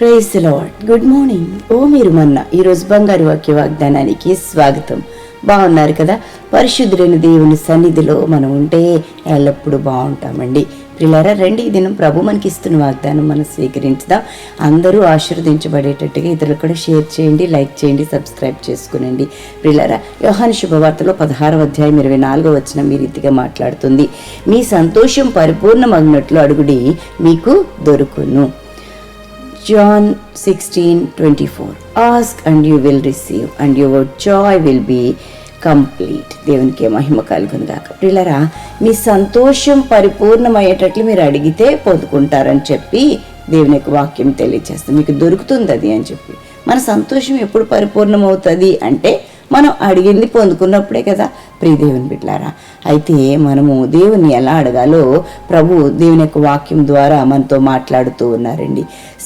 Praise Lord good morning ఓ మీరు మొన్న ఈరోజు బంగారు వాక్య వాగ్దానానికి స్వాగతం. బాగున్నారు కదా? పరిశుద్ధులైన దేవుని సన్నిధిలో మనం ఉంటే ఎల్లప్పుడూ బాగుంటామండి. పిల్లరా రండి ఈ దినం ప్రభు మనకి ఇస్తున్న వాగ్దానం మనం స్వీకరించుదాం. అందరూ ఆశీర్వదించబడేటట్టుగా ఇతరులు కూడా షేర్ చేయండి లైక్ చేయండి సబ్స్క్రైబ్ చేసుకునండి. పిల్లరా యోహాను శుభవార్తలో పదహారవ అధ్యాయం ఇరవై నాలుగో వచ్చిన మీ రీతిగా మాట్లాడుతుంది. మీ సంతోషం పరిపూర్ణమగినట్లు అడుగుడి మీకు దొరుకును. John 16 24. Ask and you will receive, and your joy will be complete దేవునికి మహిమ కలుగును గాక ప్రిలరా మీ సంతోషం పరిపూర్ణమయ్యేటట్లు మీరు అడిగితే పొందుకుంటారని చెప్పి దేవుని యొక్క వాక్యం తెలియజేస్తుంది. మీకు దొరుకుతుంది అది అని చెప్పి. మన సంతోషం ఎప్పుడు పరిపూర్ణమవుతుంది అంటే మనం అడిగింది పొందుకున్నప్పుడే కదా. ప్రియ దేవుని అయితే మనము దేవుని ఎలా అడగాలో ప్రభు దేవుని యొక్క వాక్యం ద్వారా మనతో మాట్లాడుతూ ఉన్నారండి.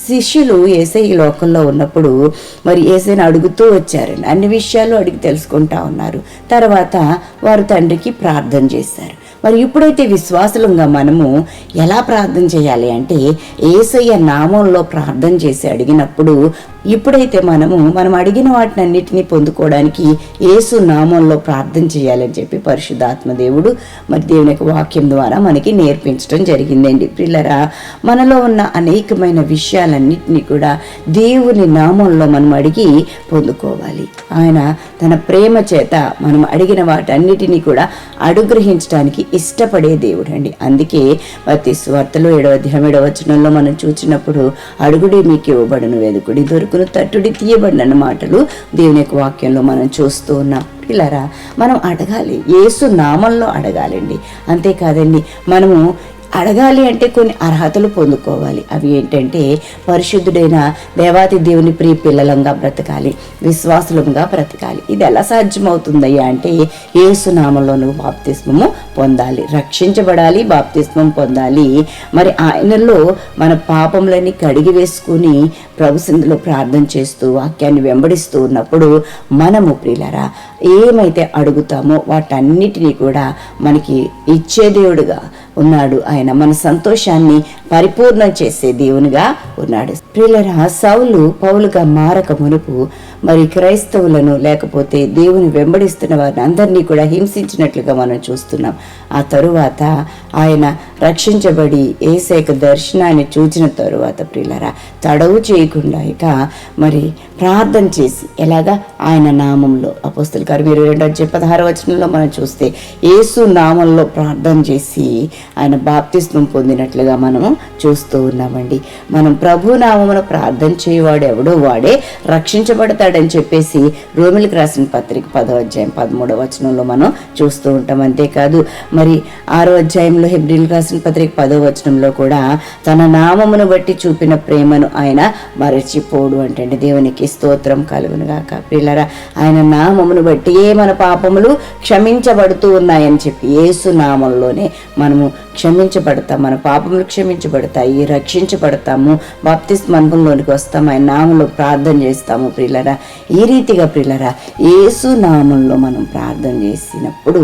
శిష్యులు ఏసై లోకంలో ఉన్నప్పుడు మరి ఏసైని అడుగుతూ వచ్చారండి. అన్ని విషయాలు అడిగి తెలుసుకుంటా ఉన్నారు. తర్వాత వారు తండ్రికి ప్రార్థన చేశారు. మరి ఇప్పుడైతే విశ్వాసులంగా మనము ఎలా ప్రార్థన చేయాలి అంటే ఏసయ్య నామంలో ప్రార్థన చేసి అడిగినప్పుడు ఇప్పుడైతే మనము మనం అడిగిన వాటిని అన్నిటినీ పొందుకోవడానికి ఏసు నామంలో ప్రార్థన చేయాలని చెప్పి పరిశుద్ధాత్మ దేవుడు మరి దేవుని యొక్క వాక్యం ద్వారా మనకి నేర్పించడం జరిగిందండి. పిల్లరా మనలో ఉన్న అనేకమైన విషయాలన్నింటినీ కూడా దేవుని నామంలో మనం అడిగి పొందుకోవాలి. ఆయన తన ప్రేమ చేత మనం అడిగిన వాటన్నిటినీ కూడా అనుగ్రహించడానికి ఇష్టపడే దేవుడు అండి అందుకే ప్రతి స్వార్థలో ఏడవ అధ్యాయం ఏడవ వచనంలో మనం చూసినప్పుడు అడుగుడి మీకు ఇవ్వబడిన వెదుకుడి దొరుకును తట్టుడి తీయబడిన మాటలు దేవుని యొక్క వాక్యంలో మనం చూస్తూ ఉన్నాం. పిల్లరా మనం అడగాలి. ఏసు నామంలో అడగాలండి. అంతేకాదండి మనము అడగాలి అంటే కొన్ని అర్హతలు పొందుకోవాలి. అవి ఏంటంటే పరిశుద్ధుడైన దేవాతి దేవుని ప్రియ పిల్లలంగా బ్రతకాలి. విశ్వాసులంగా బ్రతకాలి. ఇది ఎలా సాధ్యమవుతుందయ్యా అంటే ఏసునామంలో నువ్వు బాప్తిస్మము పొందాలి. రక్షించబడాలి బాప్తిస్మం పొందాలి. మరి ఆయనలో మన పాపములని కడిగి వేసుకుని ప్రభుసిందులో ప్రార్థన చేస్తూ వాక్యాన్ని వెంబడిస్తూ ఉన్నప్పుడు మనము ప్రియులరా ఏమైతే అడుగుతామో వాటన్నిటినీ కూడా మనకి ఇచ్చే దేవుడుగా ఉన్నాడు. ఆయన మన సంతోషాన్ని పరిపూర్ణం చేసే దేవునిగా ఉన్నాడు. ప్రియులరా సౌలు పౌలుగా మారక మునుపు మరి క్రైస్తవులను లేకపోతే దేవుని వెంబడిస్తున్న వారిని అందరినీ కూడా హింసించినట్లుగా మనం చూస్తున్నాం. ఆ తరువాత ఆయన రక్షించబడి ఏసేక దర్శనాన్ని చూచిన తరువాత ప్రియులరా తడవు చేయకుండా ఇక మరి ప్రార్థన చేసి ఎలాగా ఆయన నామంలో అపోస్తుల గారు మీరు రెండో పదహారు వచనంలో మనం చూస్తే ఏసు నామంలో ప్రార్థన చేసి ఆయన బాప్తిస్మం పొందినట్లుగా మనము చూస్తూ ఉన్నామండి. మనం ప్రభునామమును ప్రార్థన చేయవాడు ఎవడో వాడే రక్షించబడతాడని చెప్పేసి రోమిలకు రాసిన పత్రిక పదో అధ్యాయం పదమూడవ వచనంలో మనం చూస్తూ ఉంటాం. అంతేకాదు మరి ఆరో అధ్యాయంలో హెబ్రిల్ రాసిన పత్రిక పదో వచనంలో కూడా తన నామమును బట్టి చూపిన ప్రేమను ఆయన మరచిపోడు అంటే దేవునికి స్తోత్రం కలుగును గాక. పిల్లరా ఆయన నామమును బట్టి మన పాపములు క్షమించబడుతూ ఉన్నాయని చెప్పి ఏసు నామంలోనే మనము క్షమించబడతాం. మన పాపములు క్షమించబడతాయి. రక్షించబడతాము. బాప్తిస్ మన్పంలోనికి వస్తాం. ఆయన నామంలో ప్రార్థన చేస్తాము ప్రిల్లరా ఈ రీతిగా ప్రిల్లరా యేసు నామంలో మనం ప్రార్థన చేసినప్పుడు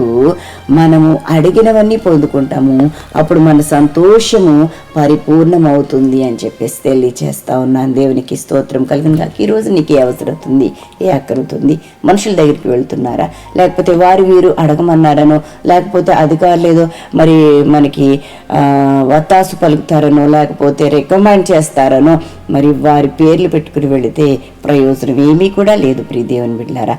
మనము అడిగినవన్నీ పొందుకుంటాము. అప్పుడు మన సంతోషము పరిపూర్ణమవుతుంది అని చెప్పేసి తెలియచేస్తా ఉన్నాను. దేవునికి స్తోత్రం కలిగిన కాక ఈరోజు నీకు ఏ అవసరం అవుతుంది ఏ అక్కరుతుంది మనుషుల దగ్గరికి వెళ్తున్నారా? లేకపోతే వారు వీరు అడగమన్నారనో? లేకపోతే అధికారులు ఏదో మరి మనకి ఆ, వత్తాసు పలుకుతారనో లేకపోతే రికమెండ్ చేస్తారనో మరి వారి పేర్లు పెట్టుకుని వెళితే ప్రయోజనం ఏమీ కూడా లేదు ప్రియదేవుని బిడ్డారా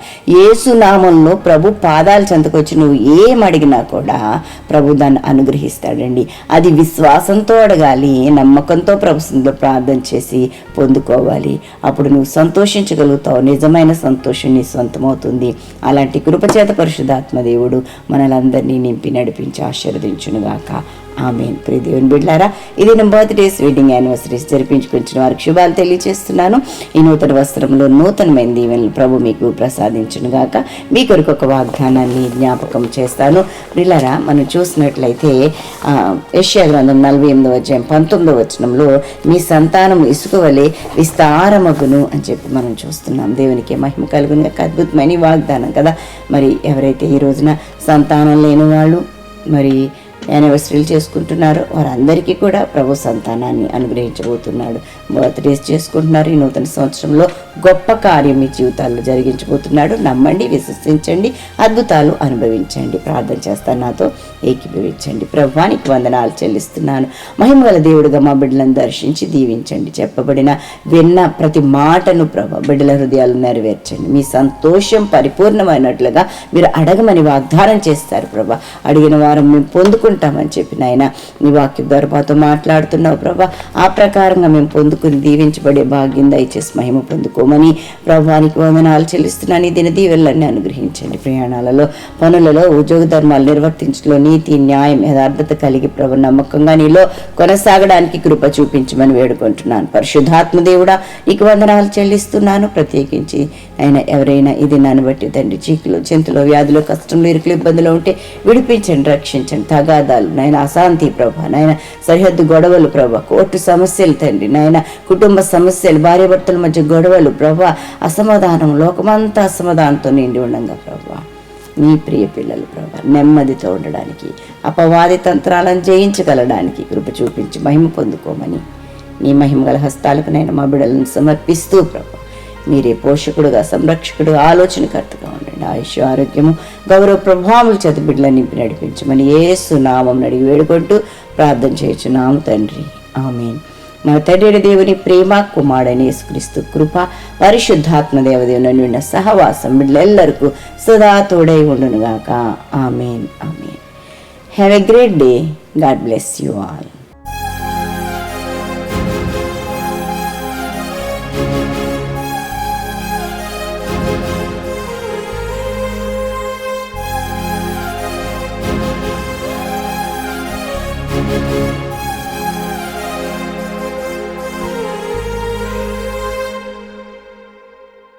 ఏసునామంలో ప్రభు పాదాలు చెంతకొచ్చి నువ్వు ఏం అడిగినా కూడా ప్రభు దాన్ని అనుగ్రహిస్తాడండి. అది విశ్వాసంతో అడగాలి నమ్మకంతో ప్రభుత్వంలో ప్రార్థన చేసి పొందుకోవాలి. అప్పుడు నువ్వు సంతోషించగలుగుతావు నిజమైన సంతోషం నీ సొంతమవుతుంది. అలాంటి కృపచేత పరిశుధాత్మ దేవుడు మనలందరినీ నింపి నడిపించి ఆశీర్వదించునుగాక. ఆమె ప్రియ దేవుని బిడ్డారా ఇది నా బర్త్డేస్ వెడ్డింగ్ యానివర్సరీస్ జరిపించుకుంటున్న వారికి శుభాలు తెలియజేస్తున్నాను ఈ నూతన వస్త్రంలో నూతనమైన దీవెనలు ప్రభు మీకు ప్రసాదించును గాక. మీ కొరకు ఒక వాగ్దానాన్ని జ్ఞాపకం చేస్తాను. బిళ్ళారా మనం చూసినట్లయితే ఆ, గ్రంథం నలభై ఎనిమిదవ అధ్యాయం పంతొమ్మిదవ వచనంలో మీ సంతానం ఇసుక వలె విస్తారమగును అని చెప్పి మనం చూస్తున్నాం. దేవునికి మహిమ కలుగును గాక. అద్భుతమైన వాగ్దానం కదా. మరి ఎవరైతే ఈ రోజున సంతానం లేని వాళ్ళు మరి యానివర్సరీలు చేసుకుంటున్నారో. వారందరికీ కూడా ప్రభు సంతానాన్ని అనుగ్రహించబోతున్నాడు. బర్త్డేస్ చేసుకుంటున్నారు. ఈ నూతన సంవత్సరంలో గొప్ప కార్యం మీ జీవితాల్లో జరిగించబోతున్నాడు. నమ్మండి విశ్వసించండి అద్భుతాలు అనుభవించండి. ప్రార్థన చేస్తాను నాతో ఏకీభవించండి. ప్రభానికి వందనాలు చెల్లిస్తున్నాను. మహిమగల దేవుడుగా మా బిడ్డలను దర్శించి దీవించండి. చెప్పబడిన విన్న ప్రతి మాటను ప్రభ బిడ్డల హృదయాలు నెరవేర్చండి. మీ సంతోషం పరిపూర్ణమైనట్లుగా మీరు అడగమని వాగ్దానం చేస్తారు ప్రభా. అడిగిన వారం మేము పొందుకుంటామని చెప్పిన ఆయన నీ వాక్య ద్వారా మాతో మాట్లాడుతున్నావు ప్రభా. ఆ ప్రకారంగా మేము పొందుకుని దీవించబడే భాగ్యం దయచేసి మహిమ పొందుకోమని ప్రభానికి వందనాలు చెల్లిస్తున్నాను ఈ దిన దీవెనలన్నీ అనుగ్రహించండి. ప్రయాణాలలో పనులలో ఉద్యోగ ధర్మాలు నిర్వర్తించడంలో నీతి న్యాయం యథార్థత కలిగి ప్రభు నమ్మకంగా నీలో కొనసాగడానికి కృప చూపించమని వేడుకుంటున్నాను. పరిశుద్ధాత్మ దేవుడా నీకు వందనాలు చెల్లిస్తున్నాను. ప్రత్యేకించి ఆయన ఎవరైనా ఇది నన్ను బట్టి తండ్రి చీకులు చింతలో వ్యాధులు కష్టంలో ఇరుకులు ఇబ్బందులు ఉంటే విడిపించండి రక్షించండి తగా వివాదాలు నాయన అశాంతి ప్రభ నాయన సరిహద్దు గొడవలు ప్రభ కోర్టు సమస్యలు తండ్రి నాయన కుటుంబ సమస్యలు భార్యాభర్తల మధ్య గొడవలు ప్రభ అసమాధానం లోకమంతా అసమాధానంతో నిండి ఉండగా ప్రభా నీ ప్రియ పిల్లలు ప్రభా నెమ్మదితో ఉండడానికి అపవాది తంత్రాలను జయించగలడానికి కృప చూపించి మహిమ పొందుకోమని నీ మహిమగల హస్తాలకు నేను మా బిడ్డలను సమర్పిస్తూ ప్రభా మీరే పోషకుడుగా సంరక్షకుడు ఆలోచనకర్త ఆయుష్ ఆరోగ్యము గౌరవ ప్రభావములు చేత బిడ్డలను నింపి నడిపించమని ఏసు నామం అడిగి వేడుకుంటూ ప్రార్థన చేయుచున్నాము తండ్రి. ఆమెన్. మన తండ్రి దేవుని ప్రేమ కుమారుడైన యేసుక్రీస్తు కృప పరిశుద్ధాత్మ దేవదేవుని నిండిన సహవాసం బిడ్డలెల్లరికూ సదా తోడై ఉండునుగాక. Amen. Amen. Have a great day God bless you all